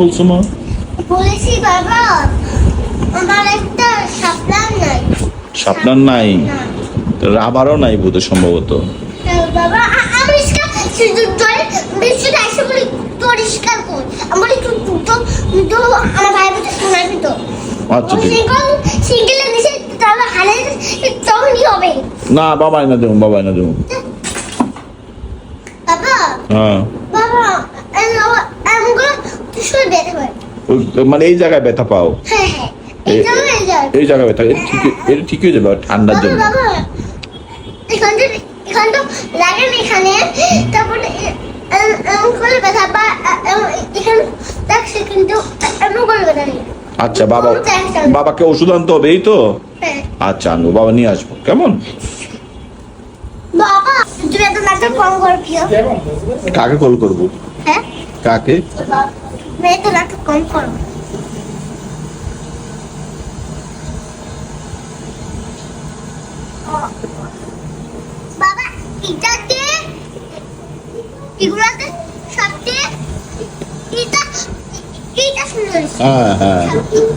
বলছো মা? বলেছি বাবা আমার একটা নাই। সাপনার নাই? রাবারও নাই বোধহয় সম্ভবত। বাবা আমি জল বেশি বলি পরিষ্কার কর। আমার একটু তো আমার ভাই আচ্ছা ঠিক। তাহলে হালে তখনই হবে। না বাবা না দেবো বাবা না দেবো। বাবা হ্যাঁ। মানে এই জায়গায় ব্যথা পাও? হ্যাঁ হ্যাঁ এই জায়গায় ব্যথা এটা ঠিক এটা ঠিক হয়ে যাবে ঠান্ডার জন্য। এখান তারপরে আচ্ছা বাবা বাবাকে ওষুধ আনতে হবে এই তো? হ্যাঁ। আচ্ছা আনব বাবা নিয়ে আসব কেমন? কাকে কল করব? হ্যাঁ? কাকে? এত নাটক কম করো। বাবা এগুলাতে এটা এটা সুন্দর হ্যাঁ হ্যাঁ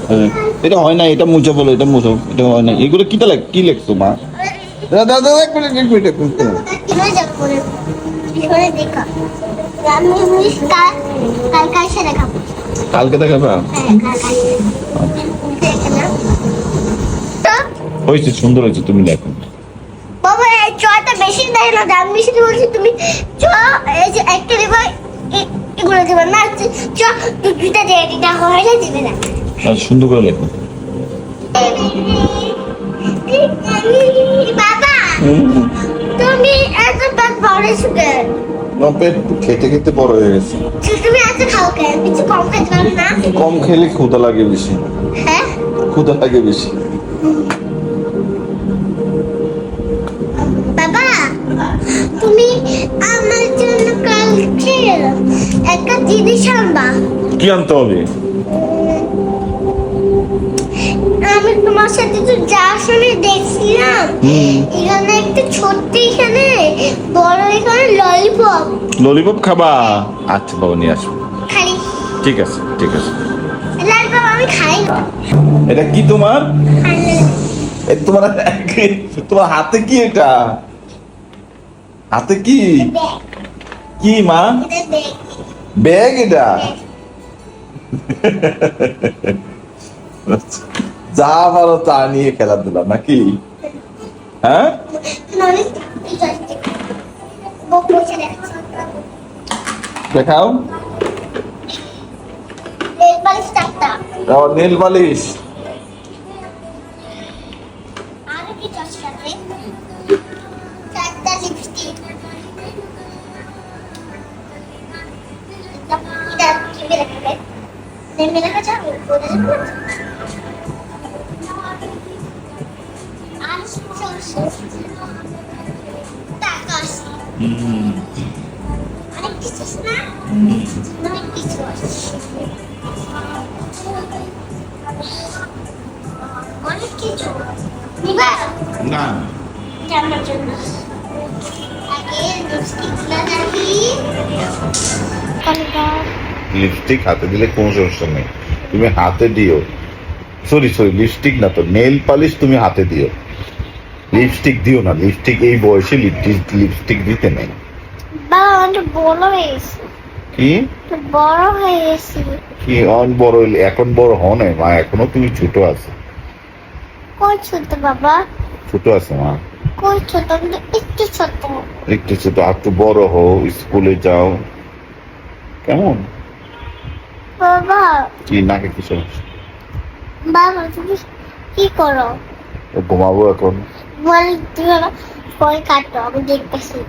হ্যাঁ। এটা হয় না এটা মুছে বলো এটা মুছো এটা হয় না। এগুলো কি তাহলে কি লিখছো মা? দাদা দাদা এক মিনিট এক মিনিট এক মিনিট। এখানে দেখা। কালকে দেখাবো। দেখাবে? হ্যাঁ হয়েছে সুন্দর হয়েছে তুমি দেখো। বাবা এই চটা বেশি দেয় না দাম বেশি বলছি তুমি চ এই যে একটা দেবে এগুলো দেবে না চ দুটা দিয়ে এটা হয়ে দিবে না। আর সুন্দর করে লেখো। বাবা তুমি এত ভরেছো পেট খেতে খেতে বড় হয়ে গেছে। তুমি এত খাও কেন? কিছু কম খেতে না? কম খেলে ক্ষুধা লাগে বেশি। হ্যাঁ? ক্ষুধা লাগে বেশি। বাবা তুমি আমার জন্য কালকে একটা জিনিস আনবা। কি আনতে হবে? আমি তোমার সাথে তো যাওয়ার সময় দেখছিলাম এখানে একটা ছোট্ট এখানে বড় এখানে ললিপপ ললিপপ খাবা? আচ্ছা বাবা নিয়ে আসব। ঠিক আছে ঠিক আছে। ললিপপ আমি খাই। এটা কি তোমার? তোমার তোমার হাতে কি এটা? হাতে কি? কি মা? ব্যাগ। ব্যাগ এটা? যা ভালো তা নিয়ে খেলাধুলা নাকি? হ্যাঁ? নলে দেখাও এই বালিশ চারটা নেল যাবে বলে দেবো আর সরষে টাকা আছে অনেক কিছু না অনেক কিছু অনেক কিছু নিবা না জানার জন্য আগে লিপস্টিকগুলো রাখি লিপস্টিক হাতে দিলে কোনো সমস্যা নেই। তুমি হাতে দিও। সরি সরি লিপস্টিক না তো নেল পালিশ তুমি হাতে দিও। লিপস্টিক দিও না লিপস্টিক এই বয়সে লিপস্টিক দিতে নেই। বাবা অনেক বড় হয়েছে। কি? বড় হয়ে গেছে কি অন বড় এখন বড় হও নাই মা এখনও তুমি ছোট আছো। কই ছোট বাবা? ছোট আছে মা? কই ছোট? একটু ছোট। একটু ছোট আর একটু বড় হও স্কুলে যাও। কেমন? বাবা। কি নাকে কি সমস্যা? বাবা তুমি কি করো? ঘুমাবো এখন। বল তুমি আমার ফোন কাটো আমি দেখতেছি।